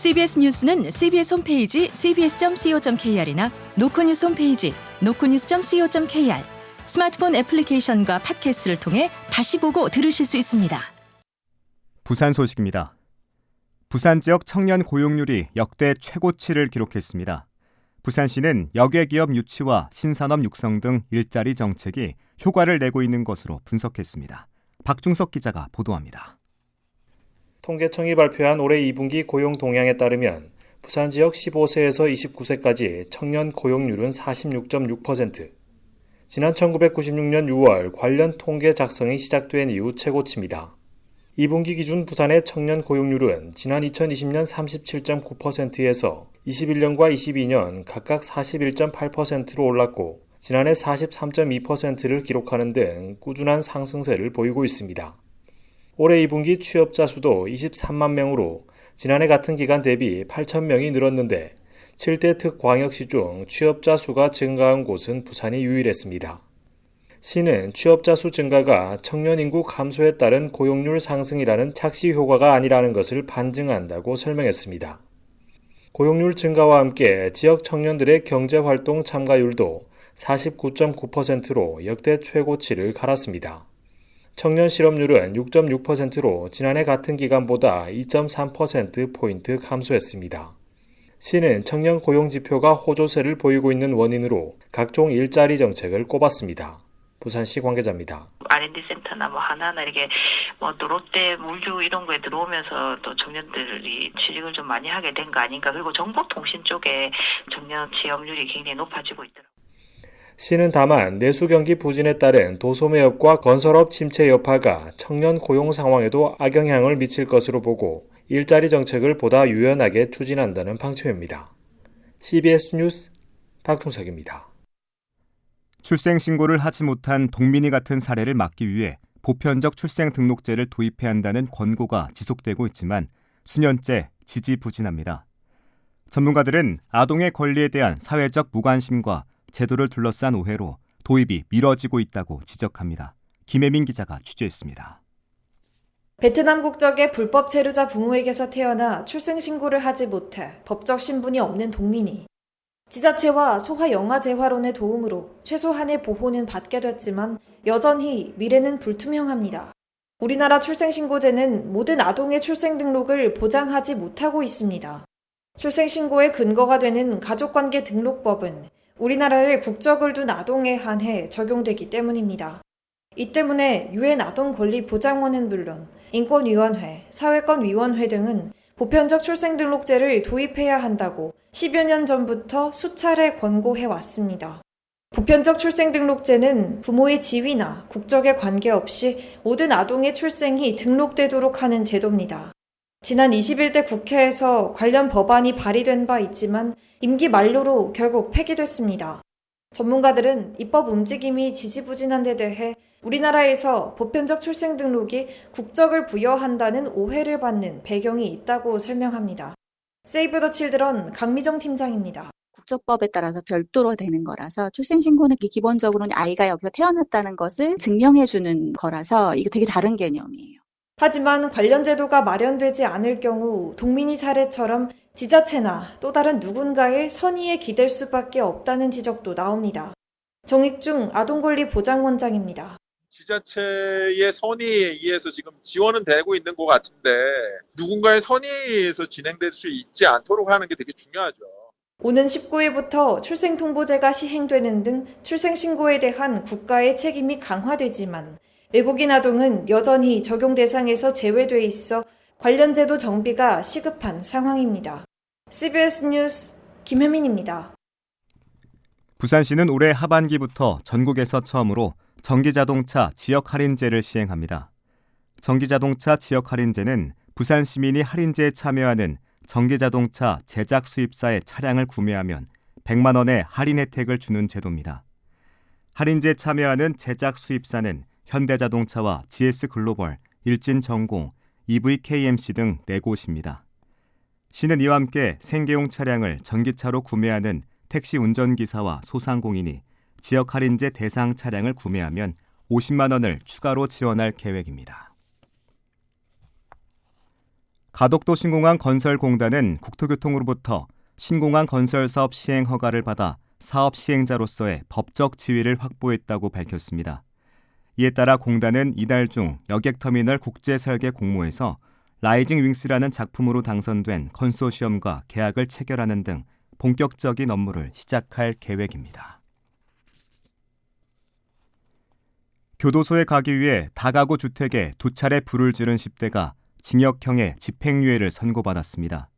CBS 뉴스는 CBS 홈페이지 cbs.co.kr이나 노코뉴스 홈페이지 노코뉴스.co.kr 스마트폰 애플리케이션과 팟캐스트를 통해 다시 보고 들으실 수 있습니다. 부산 소식입니다. 부산 지역 청년 고용률이 역대 최고치를 기록했습니다. 부산시는 역외기업 유치와 신산업 육성 등 일자리 정책이 효과를 내고 있는 것으로 분석했습니다. 박중석 기자가 보도합니다. 통계청이 발표한 올해 2분기 고용 동향에 따르면 부산 지역 15세에서 29세까지 청년 고용률은 46.6%. 지난 1996년 6월 관련 통계 작성이 시작된 이후 최고치입니다. 2분기 기준 부산의 청년 고용률은 지난 2020년 37.9%에서 21년과 22년 각각 41.8%로 올랐고 지난해 43.2%를 기록하는 등 꾸준한 상승세를 보이고 있습니다. 올해 2분기 취업자 수도 23만 명으로 지난해 같은 기간 대비 8천 명이 늘었는데 7대 특광역시 중 취업자 수가 증가한 곳은 부산이 유일했습니다. 시는 취업자 수 증가가 청년 인구 감소에 따른 고용률 상승이라는 착시 효과가 아니라는 것을 반증한다고 설명했습니다. 고용률 증가와 함께 지역 청년들의 경제활동 참가율도 49.9%로 역대 최고치를 갈았습니다. 청년 실업률은 6.6%로 지난해 같은 기간보다 2.3%포인트 감소했습니다. 시는 청년 고용 지표가 호조세를 보이고 있는 원인으로 각종 일자리 정책을 꼽았습니다. 부산시 관계자입니다. R&D 센터나 뭐 하나하나 이렇게 뭐 또 롯데 물류 이런 거에 들어오면서 또 청년들이 취직을 좀 많이 하게 된 거 아닌가 그리고 정보통신 쪽에 청년 취업률이 굉장히 높아지고 있더라고요. 시는 다만 내수 경기 부진에 따른 도소매업과 건설업 침체 여파가 청년 고용 상황에도 악영향을 미칠 것으로 보고 일자리 정책을 보다 유연하게 추진한다는 방침입니다. CBS 뉴스 박중석입니다. 출생 신고를 하지 못한 동민이 같은 사례를 막기 위해 보편적 출생 등록제를 도입해야 한다는 권고가 지속되고 있지만 수년째 지지부진합니다. 전문가들은 아동의 권리에 대한 사회적 무관심과 제도를 둘러싼 오해로 도입이 미뤄지고 있다고 지적합니다. 김혜민 기자가 취재했습니다. 베트남 국적의 불법 체류자 부모에게서 태어나 출생신고를 하지 못해 법적 신분이 없는 동민이 지자체와 소화 영아 재활원의 도움으로 최소한의 보호는 받게 됐지만 여전히 미래는 불투명합니다. 우리나라 출생신고제는 모든 아동의 출생 등록을 보장하지 못하고 있습니다. 출생신고의 근거가 되는 가족관계 등록법은 우리나라의 국적을 둔 아동에 한해 적용되기 때문입니다. 이 때문에 유엔 아동 권리 보장원은 물론 인권위원회, 사회권위원회 등은 보편적 출생등록제를 도입해야 한다고 10여 년 전부터 수차례 권고해 왔습니다. 보편적 출생등록제는 부모의 지위나 국적에 관계없이 모든 아동의 출생이 등록되도록 하는 제도입니다. 지난 21대 국회에서 관련 법안이 발의된 바 있지만 임기 만료로 결국 폐기됐습니다. 전문가들은 입법 움직임이 지지부진한 데 대해 우리나라에서 보편적 출생 등록이 국적을 부여한다는 오해를 받는 배경이 있다고 설명합니다. 세이브 더 칠드런 강미정 팀장입니다. 국적법에 따라서 별도로 되는 거라서 출생신고는 기본적으로는 아이가 여기서 태어났다는 것을 증명해주는 거라서 이거 되게 다른 개념이에요. 하지만 관련 제도가 마련되지 않을 경우 동민이 사례처럼 지자체나 또 다른 누군가의 선의에 기댈 수밖에 없다는 지적도 나옵니다. 정익중 아동권리 보장원장입니다. 지자체의 선의에 의해서 지금 지원은 되고 있는 것 같은데 누군가의 선의에 의해서 진행될 수 있지 않도록 하는 게 되게 중요하죠. 오는 19일부터 출생통보제가 시행되는 등 출생신고에 대한 국가의 책임이 강화되지만 외국인 아동은 여전히 적용 대상에서 제외돼 있어 관련 제도 정비가 시급한 상황입니다. CBS 뉴스 김혜민입니다. 부산시는 올해 하반기부터 전국에서 처음으로 전기자동차 지역 할인제를 시행합니다. 전기자동차 지역 할인제는 부산 시민이 할인제에 참여하는 전기자동차 제작 수입사의 차량을 구매하면 100만 원의 할인 혜택을 주는 제도입니다. 할인제에 참여하는 제작 수입사는 현대자동차와 GS글로벌, 일진전공, EVKMC 등 4곳입니다. 시는 이와 함께 생계용 차량을 전기차로 구매하는 택시 운전기사와 소상공인이 지역 할인제 대상 차량을 구매하면 50만 원을 추가로 지원할 계획입니다. 가덕도 신공항 건설공단은 국토교통으로부터 신공항 건설 사업 시행 허가를 받아 사업 시행자로서의 법적 지위를 확보했다고 밝혔습니다. 이에 따라 공단은 이달 중 여객터미널 국제 설계 공모에서 라이징 윙스라는 작품으로 당선된 컨소시엄과 계약을 체결하는 등 본격적인 업무를 시작할 계획입니다. 교도소에 가기 위해 다가구 주택에 두 차례 불을 지른 10대가 징역형의 집행유예를 선고받았습니다.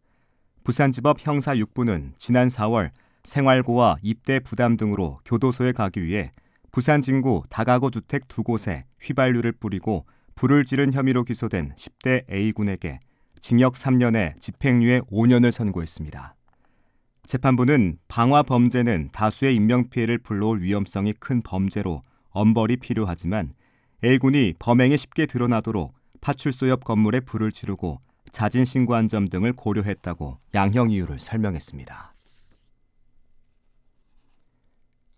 부산지법 형사 6부는 지난 4월 생활고와 입대 부담 등으로 교도소에 가기 위해 부산 진구 다가구 주택 두 곳에 휘발유를 뿌리고 불을 지른 혐의로 기소된 10대 A군에게 징역 3년에 집행유예 5년을 선고했습니다. 재판부는 방화 범죄는 다수의 인명피해를 불러올 위험성이 큰 범죄로 엄벌이 필요하지만 A군이 범행이 쉽게 드러나도록 파출소 옆 건물에 불을 지르고 자진 신고한 점 등을 고려했다고 양형 이유를 설명했습니다.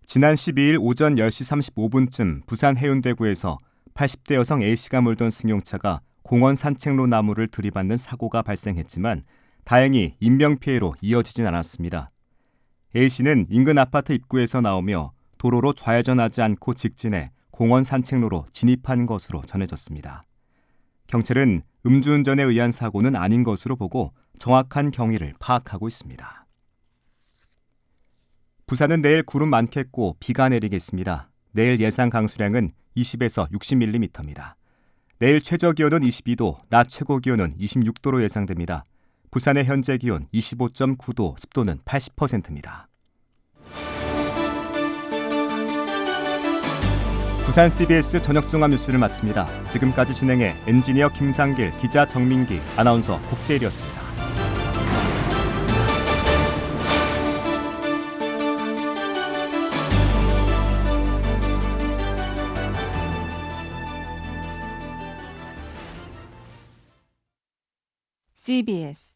지난 12일 오전 10시 35분쯤 부산 해운대구에서 80대 여성 A씨가 몰던 승용차가 공원 산책로 나무를 들이받는 사고가 발생했지만 다행히 인명피해로 이어지진 않았습니다. A씨는 인근 아파트 입구에서 나오며 도로로 좌회전하지 않고 직진해 공원 산책로로 진입한 것으로 전해졌습니다. 경찰은 음주운전에 의한 사고는 아닌 것으로 보고 정확한 경위를 파악하고 있습니다. 부산은 내일 구름 많겠고 비가 내리겠습니다. 내일 예상 강수량은 20에서 60mm입니다. 내일 최저 기온은 22도, 낮 최고 기온은 26도로 예상됩니다. 부산의 현재 기온 25.9도, 습도는 80%입니다. 부산 CBS 저녁 종합 뉴스를 마칩니다. 지금까지 진행해 엔지니어 김상길, 기자 정민기, 아나운서 국제일이었습니다. CBS